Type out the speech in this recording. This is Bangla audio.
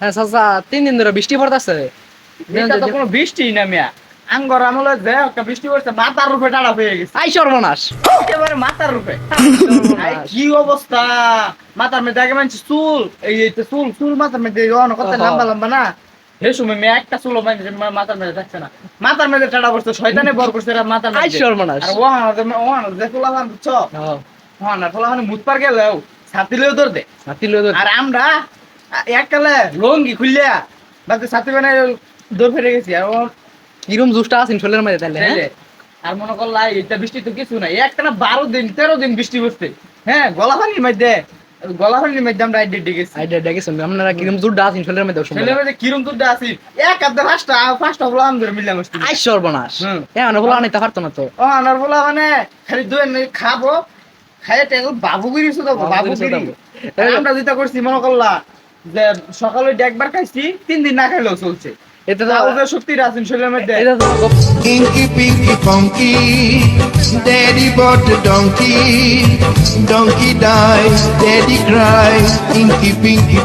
হ্যাঁ চাচা তিন দিন ধরে বৃষ্টি পড়তেছে। কোনো বৃষ্টি না মিয়া। আঙ্গর আমলে যে একটা বৃষ্টি পড়ছে মাথার রূপে টাড়া হয়ে গেছে। আই সর্বনাশ। একেবারে মাথার রূপে। কি অবস্থা? মাথার মধ্যে আগে মানছি চুল। এই চুল চুল মাথার মধ্যে আহা। লম্বা লম্বা না? হে সময় মেয়ে একটা চুল মাথার মধ্যে থাকছে না। মাথার মধ্যে টাড়া পড়ছে শয়তানে বর করছে মাথার সর্বনাশ। আর ওহান ওহান যে ফুলাফান বুঝছ? ওহান আর ফুলাফান মুত পার গেলেও ছাতিলেও দৌড় দে লইয়া দৌড়। আর আমরা এককালে লঙ্গি খুললিয়া বাদে ছাতি বানাই দৌড় ফেরে গেছি আর ও কিরম জুসটা আছেন শোলের মধ্যে তাহলে হ্যাঁ? আর মনে করলা এটা বৃষ্টি তো কিছু নাই। বারো দিন তেরো দিন বৃষ্টি পড়ছে। হ্যাঁ গলা পানির মধ্যে গলা পানির মধ্যে আমরা আইডি ডেকেছি আইডিয়া ডেকেছেন আপনারা কিরম আছেন শোলের মধ্যে এক আধ আমাদের আই সর্বনাশ। হ্যাঁ মানে বলা পারতো না তো। ও আনার বলা মানে খালি খাব খাই বাবু শুধু বাবু বাবু আমরা যেটা করছি মনে করলা যে সকালে একবার খাইছি তিন দিন না খাইলেও চলছে। এটা তো সত্যি Rajin সলিমের pinky pinky ponky daddy bought donkey donkey die daddy cry pinky pinky